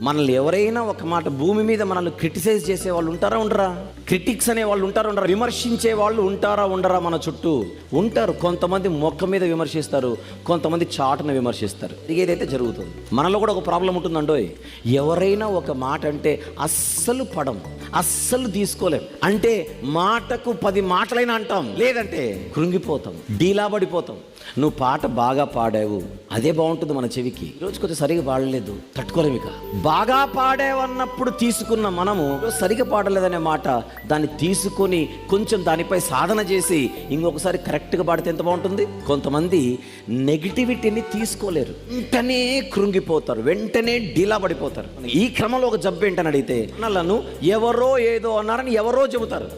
మనల్ని ఎవరైనా ఒక మాట భూమి మీద మనల్ని క్రిటిసైజ్ చేసే వాళ్ళు ఉంటారా ఉండరా? క్రిటిక్స్ అనే వాళ్ళు ఉంటారా ఉండరా? విమర్శించే వాళ్ళు ఉంటారా ఉండరా మన చుట్టూ? ఉంటారు. కొంతమంది మొక్క మీద విమర్శిస్తారు కొంతమంది చాటును విమర్శిస్తారు. ఏదైతే జరుగుతుంది? మనలో కూడా ఒక ప్రాబ్లం ఉంటుందండోయ్. ఎవరైనా ఒక మాట అంటే అస్సలు పడం. అస్సలు తీసుకోలేం. అంటే మాటకు పది మాటలైనా అంటాం. లేదంటే కృంగిపోతాం డీలాబడిపోతాం. నువ్వు పాట బాగా పాడావు అదే బాగుంటుంది మన చెవికి. ఈరోజు కొంచెం సరిగా పాడలేదు తట్టుకోలేము ఇక. బాగా పాడావన్నప్పుడు తీసుకున్న మనము సరిగా పాడలేదనే మాట దాన్ని తీసుకొని కొంచెం దానిపై సాధన చేసి ఇంకొకసారి కరెక్ట్గా పాడితే ఎంత బాగుంటుంది? కొంతమంది నెగిటివిటీని తీసుకోలేరు. వెంటనే కృంగిపోతారు వెంటనే డీలా పడిపోతారు ఈ క్రమంలో ఒక జబ్బు ఏంటని అడిగితే నన్ను ఎవరు ఏదో అన్నారని ఎవరో చెబుతారు.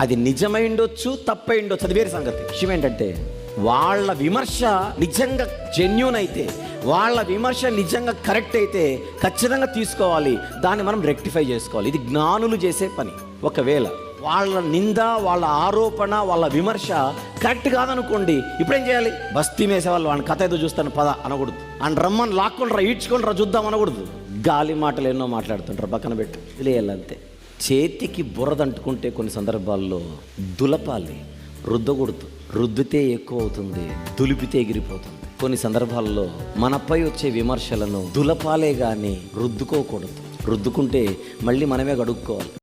అది నిజమైండొచ్చు తప్పైండొచ్చు అది వేరే సంగతి. విషయం ఏంటంటే వాళ్ళ విమర్శ నిజంగా జెన్యున్ అయితే వాళ్ళ విమర్శ నిజంగా కరెక్ట్ అయితే ఖచ్చితంగా తీసుకోవాలి దాన్ని మనం రెక్టిఫై చేసుకోవాలి. ఇది జ్ఞానులు చేసే పని. ఒకవేళ వాళ్ళ నింద వాళ్ళ ఆరోపణ వాళ్ళ విమర్శ కరెక్ట్ కాదనుకోండి ఇప్పుడేం చేయాలి? బస్తీ మేసేవాళ్ళు వాళ్ళని కథ ఏదో చూస్తాను పద అనకూడదు. అండ్ రమ్మని లాక్కుని రా ఈడ్చుకొని రా చూద్దాం అనకూడదు. గాలి మాటలు ఎన్నో మాట్లాడుతుంటారు పక్కన పెట్టి. అంతే. చేతికి బురద అంటుకుంటే కొన్ని సందర్భాల్లో దులపాలి రుద్దకూడదు. రుద్దితే ఎక్కువ అవుతుంది దులిపితే ఎగిరిపోతుంది. కొన్ని సందర్భాల్లో మనపై వచ్చే విమర్శలను దులపాలే కానీ రుద్దుకోకూడదు. రుద్దుకుంటే మళ్ళీ మనమే గడుక్కోవాలి.